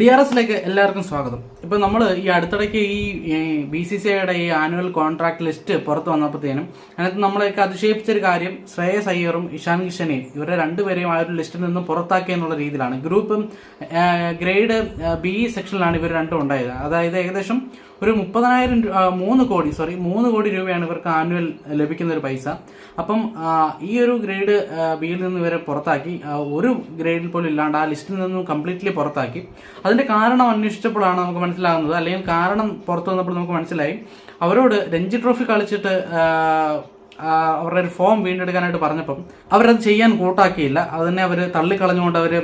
D R എസിലേക്ക് എല്ലാവർക്കും സ്വാഗതം. ഇപ്പം നമ്മൾ ഈ അടുത്തിടയ്ക്ക് ഈ ബി സി സി ഐയുടെ ഈ ആനുവൽ കോൺട്രാക്ട് ലിസ്റ്റ് പുറത്ത് വന്നപ്പോഴത്തേനും അതിനകത്ത് നമ്മളെയൊക്കെ അതിശയിപ്പിച്ചൊരു കാര്യം ശ്രേയസ് അയ്യറും ഇഷാൻ കിഷനെയും ഇവരെ രണ്ടുപേരെയും ആ ഒരു ലിസ്റ്റിൽ നിന്ന് പുറത്താക്കിയ എന്നുള്ള രീതിയിലാണ്. ഗ്രൂപ്പ് ഗ്രേഡ് ബി സെക്ഷനിലാണ് ഇവർ രണ്ടും ഉണ്ടായത്. അതായത് ഏകദേശം ഒരു മുപ്പതിനായിരം മൂന്ന് കോടി സോറി മൂന്ന് കോടി രൂപയാണ് ഇവർക്ക് ആനുവൽ ലഭിക്കുന്ന ഒരു പൈസ. അപ്പം ഈ ഒരു ഗ്രേഡ് ബിയിൽ നിന്ന് ഇവരെ പുറത്താക്കി ഒരു ഗ്രേഡിൽ പോലും ഇല്ലാണ്ട് ആ ലിസ്റ്റിൽ നിന്നും കംപ്ലീറ്റ്ലി പുറത്താക്കി. അതിന്റെ കാരണം അന്വേഷിച്ചപ്പോഴാണ് നമുക്ക് മനസ്സിലാകുന്നത്. അല്ലെങ്കിൽ കാരണം പുറത്തു വന്നപ്പോൾ നമുക്ക് മനസ്സിലായി. അവരോട് രഞ്ജി ട്രോഫി കളിച്ചിട്ട് അവരുടെ ഒരു ഫോം വീണ്ടെടുക്കാനായിട്ട് പറഞ്ഞപ്പം അവരത് ചെയ്യാൻ കൂട്ടാക്കിയില്ല. അത് തന്നെ അവർ തള്ളിക്കളഞ്ഞുകൊണ്ട് അവർ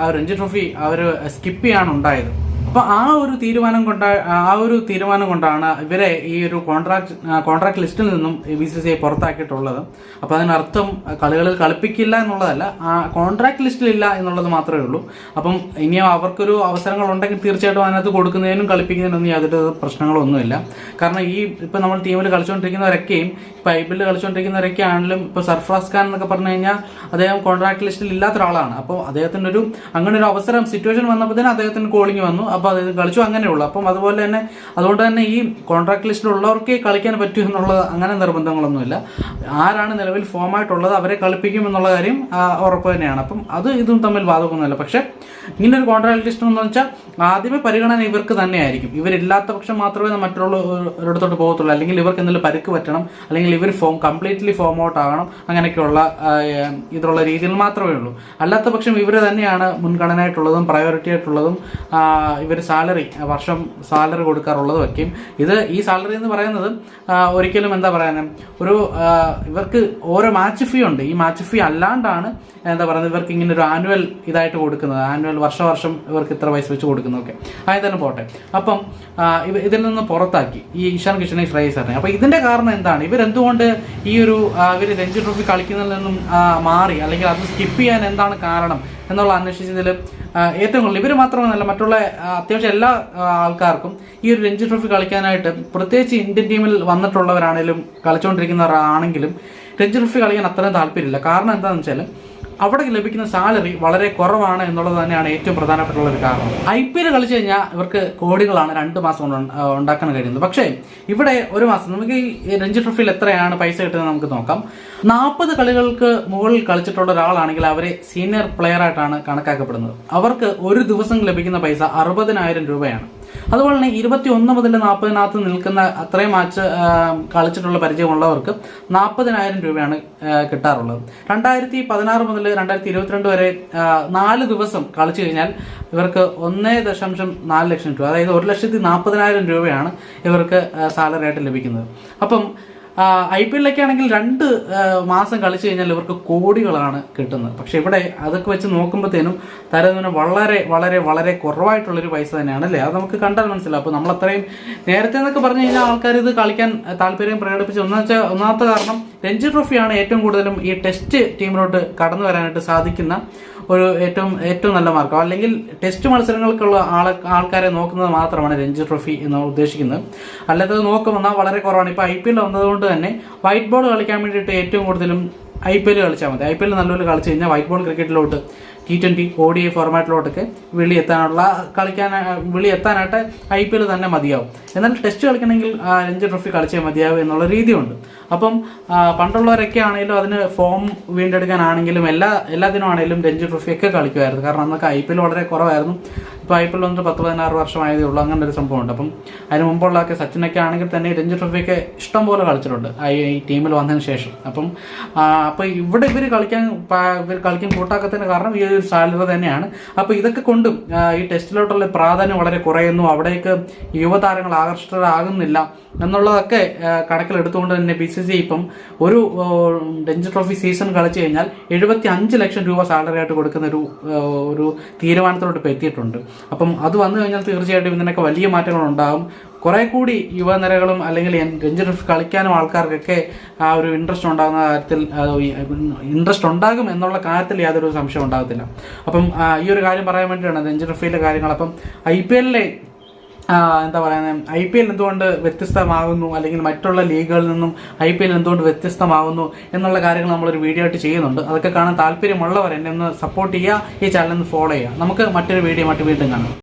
ആ രഞ്ജി ട്രോഫി അവർ സ്കിപ്പ് ചെയ്യാണ് ഉണ്ടായത് അപ്പൊ ആ ഒരു തീരുമാനം കൊണ്ട ആ ഒരു തീരുമാനം കൊണ്ടാണ് ഇവരെ ഈ ഒരു കോൺട്രാക്ട് കോൺട്രാക്ട് ലിസ്റ്റിൽ നിന്നും ബി സി സി ഐ പുറത്താക്കിയിട്ടുള്ളത്. അപ്പൊ അതിനർത്ഥം കളികളിൽ കളിപ്പിക്കില്ല എന്നുള്ളതല്ല ആ കോൺട്രാക്ട് ലിസ്റ്റിലില്ല എന്നുള്ളത് മാത്രമേ ഉള്ളൂ. അപ്പം ഇനി അവർക്കൊരു അവസരങ്ങൾ ഉണ്ടെങ്കിൽ തീർച്ചയായിട്ടും അതിനകത്ത് കൊടുക്കുന്നതിനും കളിപ്പിക്കുന്നതിനൊന്നും യാതൊരു പ്രശ്നങ്ങളൊന്നുമില്ല. കാരണം ഈ ഇപ്പൊ നമ്മൾ ടീമിൽ കളിച്ചുകൊണ്ടിരിക്കുന്നവരൊക്കെയും ഇപ്പൊ ഐ പി എല്ലിൽ കളിച്ചുകൊണ്ടിരിക്കുന്നവരൊക്കെ ആണെങ്കിലും ഇപ്പൊ സർഫ്രാസ് ഖാൻ എന്നൊക്കെ പറഞ്ഞു കഴിഞ്ഞാൽ അദ്ദേഹം കോൺട്രാക്ട് ലിസ്റ്റിൽ ഇല്ലാത്ത ഒരാളാണ് അപ്പോൾ അദ്ദേഹത്തിന് ഒരു അങ്ങനെ ഒരു അവസരം സിറ്റുവേഷൻ വന്നപ്പോൾ തന്നെ അദ്ദേഹത്തിന് കോളിംഗ് വന്നു. അപ്പോൾ അദ്ദേഹം കളിച്ചു അങ്ങനെയുള്ളൂ. അപ്പം അതുപോലെ തന്നെ അതുകൊണ്ട് തന്നെ ഈ കോൺട്രാക്ട് ലിസ്റ്റിലുള്ളവർക്കേ കളിക്കാൻ പറ്റൂ എന്നുള്ളത് അങ്ങനെ നിർബന്ധങ്ങളൊന്നുമില്ല. ആരാണ് നിലവിൽ ഫോമായിട്ടുള്ളത് അവരെ കളിപ്പിക്കും എന്നുള്ള കാര്യം ഉറപ്പ് തന്നെയാണ്. അപ്പം അത് ഇതും തമ്മിൽ ബാധകമൊന്നുമില്ല. പക്ഷേ ഇങ്ങനെ ഒരു കോൺട്രാക്ട് ലിസ്റ്റ് എന്ന് വെച്ചാൽ ആദ്യമേ പരിഗണന ഇവർക്ക് തന്നെയായിരിക്കും. ഇവരില്ലാത്ത പക്ഷം മാത്രമേ മറ്റുള്ള ഒരിടത്തോട്ട് പോകത്തുള്ളൂ. അല്ലെങ്കിൽ ഇവർക്ക് എന്തെങ്കിലും പരുക്ക് പറ്റണം. അല്ലെങ്കിൽ ഇവർ ഫോം കംപ്ലീറ്റ്ലി ഫോം ഔട്ട് ആകണം. അങ്ങനെയൊക്കെയുള്ള ഇതിലുള്ള രീതിയിൽ മാത്രമേ ഉള്ളൂ. അല്ലാത്ത പക്ഷം ഇവർ തന്നെയാണ് മുൻഗണനയായിട്ടുള്ളതും പ്രയോറിറ്റി ആയിട്ടുള്ളതും ഇവർ സാലറി വർഷം സാലറി കൊടുക്കാറുള്ളത് വയ്ക്കും ഇത് ഈ സാലറി എന്ന് പറയുന്നത് ഒരിക്കലും എന്താ പറയാൻ ഒരു ഇവർക്ക് ഓരോ മാച്ച് ഫീ ഉണ്ട്. ഈ മാച്ച് ഫീ അല്ലാണ്ടാണ് എന്താ പറയുന്നത് ഇവർക്ക് ഇങ്ങനെ ഒരു ആനുവൽ ഇതായിട്ട് കൊടുക്കുന്നത്. ആനുവൽ വർഷ വർഷം ഇവർക്ക് ഇത്ര പൈസ വെച്ച് കൊടുക്കുന്നതൊക്കെ. ആയി തന്നെ പോട്ടെ. അപ്പം ഇതിൽ നിന്ന് പുറത്താക്കി ഈ ഇഷാൻ കിഷനെ ശ്രേയസറിനെ അപ്പൊ ഇതിന്റെ കാരണം എന്താണ്? ഇവരെന്തുകൊണ്ട് ഈ ഒരു ഇവർ രഞ്ജി ട്രോഫി കളിക്കുന്നതിൽ നിന്നും മാറി അല്ലെങ്കിൽ അത് സ്കിപ്പ് ചെയ്യാൻ എന്താണ് കാരണം എന്നുള്ള അന്വേഷിച്ചതിൽ ഏറ്റവും കൂടുതൽ. ഇവർ മാത്രമല്ല മറ്റുള്ള അത്യാവശ്യം എല്ലാ ആൾക്കാർക്കും ഈ ഒരു രഞ്ജി ട്രോഫി കളിക്കാനായിട്ട് പ്രത്യേകിച്ച് ഇന്ത്യൻ ടീമിൽ വന്നിട്ടുള്ളവരാണെങ്കിലും കളിച്ചുകൊണ്ടിരിക്കുന്നവരാണെങ്കിലും രഞ്ജി ട്രോഫി കളിക്കാൻ അത്രയും താല്പര്യമില്ല. കാരണം എന്താണെന്ന് വെച്ചാൽ അവിടെ ലഭിക്കുന്ന സാലറി വളരെ കുറവാണ് എന്നുള്ളത് തന്നെയാണ് ഏറ്റവും പ്രധാനപ്പെട്ടുള്ള ഒരു കാരണം. ഐ പി എൽ കളിച്ചു കഴിഞ്ഞാൽ ഇവർക്ക് കോടികളാണ് രണ്ട് മാസം കൊണ്ട് ഉണ്ടാക്കാൻ കഴിയുന്നത്. പക്ഷേ ഇവിടെ ഒരു മാസം നമുക്ക് ഈ രഞ്ജി ട്രോഫിയിൽ എത്രയാണ് പൈസ കിട്ടുന്നത് നമുക്ക് നോക്കാം. നാൽപ്പത് കളികൾക്ക് മുകളിൽ കളിച്ചിട്ടുള്ള ഒരാളാണെങ്കിൽ അവരെ സീനിയർ പ്ലെയർ ആയിട്ടാണ് കണക്കാക്കപ്പെടുന്നത്. അവർക്ക് ഒരു ദിവസം ലഭിക്കുന്ന പൈസ അറുപതിനായിരം രൂപയാണ്. അതുപോലെ തന്നെ ഇരുപത്തി ഒന്ന് മുതൽ നാൽപ്പതിനകത്ത് നിൽക്കുന്ന അത്രയും മാച്ച് കളിച്ചിട്ടുള്ള പരിചയമുള്ളവർക്ക് നാൽപ്പതിനായിരം രൂപയാണ് കിട്ടാറുള്ളത്. രണ്ടായിരത്തി പതിനാറ് മുതൽ രണ്ടായിരത്തി ഇരുപത്തിരണ്ട് വരെ നാല് ദിവസം കളിച്ചു കഴിഞ്ഞാൽ ഇവർക്ക് ഒന്നേ ദശാംശം നാല് ലക്ഷം രൂപ അതായത് ഒരു ലക്ഷത്തി നാൽപ്പതിനായിരം രൂപയാണ് ഇവർക്ക് സാലറി ആയിട്ട് ലഭിക്കുന്നത്. അപ്പം ഐ പി എല്ലൊക്കെ ആണെങ്കിൽ രണ്ട് മാസം കളിച്ചു കഴിഞ്ഞാൽ ഇവർക്ക് കോടികളാണ് കിട്ടുന്നത്. പക്ഷെ ഇവിടെ അതൊക്കെ വെച്ച് നോക്കുമ്പോഴത്തേനും താരതമ്യം വളരെ വളരെ വളരെ കുറവായിട്ടുള്ളൊരു പൈസ തന്നെയാണ് അല്ലേ? അത് നമുക്ക് കണ്ടാൽ മനസ്സിലാവും. അപ്പോൾ നമ്മൾ അത്രയും നേരത്തെ എന്നൊക്കെ പറഞ്ഞു കഴിഞ്ഞാൽ ആൾക്കാർ ഇത് കളിക്കാൻ താല്പര്യം പ്രകടിപ്പിച്ച് ഒന്നാ വെച്ചാൽ ഒന്നാമത്തെ കാരണം രഞ്ജി ട്രോഫിയാണ് ഏറ്റവും കൂടുതലും ഈ ടെസ്റ്റ് ടീമിലോട്ട് കടന്നു വരാനായിട്ട് സാധിക്കുന്ന ഒരു ഏറ്റവും ഏറ്റവും നല്ല മാർക്കോ അല്ലെങ്കിൽ ടെസ്റ്റ് മത്സരങ്ങൾക്കുള്ള ആളെ ആൾക്കാരെ നോക്കുന്നത് മാത്രമാണ് രഞ്ജി ട്രോഫി എന്ന് ഉദ്ദേശിക്കുന്നത്. അല്ലാത്തത് നോക്കുമെന്നാൽ വളരെ കുറവാണ്. ഇപ്പോൾ ഐ പി എൽ വന്നതുകൊണ്ട് തന്നെ വൈറ്റ് ബോൾ കളിക്കാൻ വേണ്ടിയിട്ട് ഏറ്റവും കൂടുതലും ഐ പി എൽ കളിച്ചാൽ മതി. ഐ പി എൽ നല്ലപോലെ കളിച്ച് കഴിഞ്ഞാൽ white ball ക്രിക്കറ്റിലോട്ട് T twenty O D I ഫോർമാറ്റിലോട്ടൊക്കെ വിളി എത്താനുള്ള കളിക്കാൻ വിളി എത്താനായിട്ട് ഐ പി എൽ തന്നെ മതിയാവും. എന്നാൽ ടെസ്റ്റ് കളിക്കണമെങ്കിൽ രഞ്ജി ട്രോഫി കളിച്ചേ മതിയാവും എന്നുള്ള രീതിയുണ്ട്. അപ്പം പണ്ടുള്ളവരൊക്കെ ആണെങ്കിലും അതിന് ഫോം വീണ്ടെടുക്കാനാണെങ്കിലും എല്ലാ എല്ലാത്തിനും ആണെങ്കിലും രഞ്ജി ട്രോഫിയൊക്കെ കളിക്കുമായിരുന്നു. കാരണം അന്നൊക്കെ ഐ പി എൽ വളരെ കുറവായിരുന്നു. ഇപ്പോൾ ഐ പി എൽ വന്നിട്ട് പത്ത് പതിനാറ് വർഷമായതേ ഉള്ളൂ. അങ്ങനെ ഒരു സംഭവമുണ്ട്. അപ്പം അതിന് മുമ്പുള്ളതൊക്കെ സച്ചിനൊക്കെ ആണെങ്കിൽ തന്നെ രഞ്ജി ട്രോഫിയൊക്കെ ഇഷ്ടം പോലെ കളിച്ചിട്ടുണ്ട്. ഈ ടീമിൽ വന്നതിന് ശേഷം. അപ്പം അപ്പോൾ ഇവിടെ ഇവർ കളിക്കാൻ ഇവർ കളിക്കാൻ കൂട്ടാക്കത്തിന് കാരണം ഈ ഒരു സാലറി തന്നെയാണ്. അപ്പോൾ ഇതൊക്കെ കൊണ്ടും ഈ ടെസ്റ്റിലോട്ടുള്ള പ്രാധാന്യം വളരെ കുറയുന്നു. അവിടേക്ക് യുവതാരങ്ങൾ ആകർഷിതരാകുന്നില്ല എന്നുള്ളതൊക്കെ കണക്കിലെടുത്തുകൊണ്ട് തന്നെ ബി സി സി ഇപ്പം ഒരു രഞ്ജി ട്രോഫി സീസൺ കളിച്ചു കഴിഞ്ഞാൽ എഴുപത്തി അഞ്ച് ലക്ഷം രൂപ സാലറി ആയിട്ട് കൊടുക്കുന്ന ഒരു ഒരു തീരുമാനത്തിലോട്ട് ഇപ്പോൾ എത്തിയിട്ടുണ്ട്. അപ്പം അത് വന്നു കഴിഞ്ഞാൽ തീർച്ചയായിട്ടും ഇതിനൊക്കെ വലിയ മാറ്റങ്ങൾ ഉണ്ടാകും കുറെ കൂടി യുവനിരകളും അല്ലെങ്കിൽ രഞ്ജി ട്രോഫി കളിക്കാനും ആൾക്കാർക്കൊക്കെ ആ ഒരു ഇൻട്രസ്റ്റ് ഉണ്ടാകുന്ന കാര്യത്തിൽ ഇൻട്രസ്റ്റ് ഉണ്ടാകും എന്നുള്ള കാര്യത്തിൽ യാതൊരു സംശയം ഉണ്ടാകത്തില്ല. അപ്പം ഈ ഒരു കാര്യം പറയാൻ വേണ്ടിയിട്ടാണ് രഞ്ജി കാര്യങ്ങൾ. അപ്പം ഐ പി എല്ലിലെ എന്താ പറയുന്നത് ഐ പി എൽ എന്തുകൊണ്ട് വ്യത്യസ്തമാകുന്നു? അല്ലെങ്കിൽ മറ്റുള്ള ലീഗുകളിൽ നിന്നും ഐ പി എൽ എന്തുകൊണ്ട് വ്യത്യസ്തമാകുന്നു? എന്നുള്ള കാര്യങ്ങൾ നമ്മളൊരു വീഡിയോ ആയിട്ട് ചെയ്യുന്നുണ്ട്. അതൊക്കെ കാണാൻ താല്പര്യമുള്ളവർ എന്നെ ഒന്ന് സപ്പോർട്ട് ചെയ്യുക ഈ ചാനൽ ഒന്ന് ഫോളോ ചെയ്യുക. നമുക്ക് മറ്റൊരു വീഡിയോ മറ്റു വീണ്ടും കാണാം.